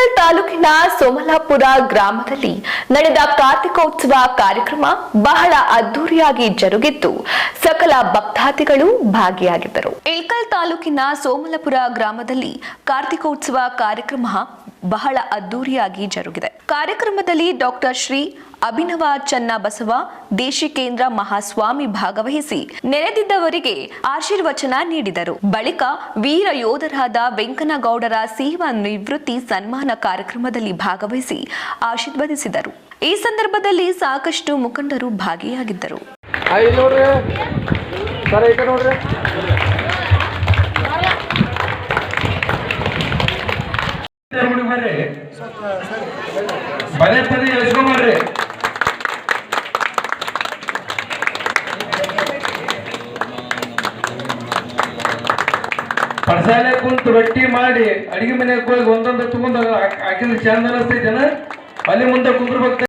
ಇಳಕಲ್ ತಾಲೂಕಿನ ಸೋಮಲಾಪುರ ಗ್ರಾಮದಲ್ಲಿ ನಡೆದ ಕಾರ್ತಿಕೋತ್ಸವ ಕಾರ್ಯಕ್ರಮ ಬಹಳ ಅದ್ದೂರಿಯಾಗಿ ಜರುಗಿದ್ದು ಸಕಲ ಭಕ್ತಾದಿಗಳು ಭಾಗಿಯಾಗಿದ್ದರು. ಇಳಕಲ್ ತಾಲೂಕಿನ ಸೋಮಲಾಪುರ ಗ್ರಾಮದಲ್ಲಿ ಕಾರ್ತಿಕೋತ್ಸವ ಕಾರ್ಯಕ್ರಮ ಬಹಳ ಅದ್ದೂರಿಯಾಗಿ ಜರುಗಿದೆ. ಕಾರ್ಯಕ್ರಮದಲ್ಲಿ ಡಾಕ್ಟರ್ ಶ್ರೀ ಅಭಿನವ ಚನ್ನಬಸವ ದೇಶಿಕೇಂದ್ರ ಮಹಾಸ್ವಾಮಿ ಭಾಗವಹಿಸಿ ನೆರೆದಿದ್ದವರಿಗೆ ಆಶೀರ್ವಚನ ನೀಡಿದರು. ಬಳಿಕ ವೀರ ಯೋಧರಾದ ವೆಂಕನಗೌಡರ ಸೇವಾ ನಿವೃತ್ತಿ ಸನ್ಮಾನ ಕಾರ್ಯಕ್ರಮದಲ್ಲಿ ಭಾಗವಹಿಸಿ ಆಶೀರ್ವದಿಸಿದರು. ಈ ಸಂದರ್ಭದಲ್ಲಿ ಸಾಕಷ್ಟು ಮುಖಂಡರು ಭಾಗಿಯಾಗಿದ್ದರು. ಬರೇ ಬರೀ ಪದೇ ಪದೇ ಎಳ್ಸ್ಕೊಂಬರ್ರಿ ಪಡಸಾಲೆ ಕುಂತು ರೊಟ್ಟಿ ಮಾಡಿ ಅಡಿಗೆ ಮನೆಗೆ ಹೋಗಿ ಒಂದೊಂದು ತಗೊಂಡು ಹಾಕಿದ್ರೆ ಚಂದ ಅನಿಸ್ತೈತೇನ ಅಲ್ಲಿ ಮುಂದೆ ಕುಂದ್ರಬೇಕು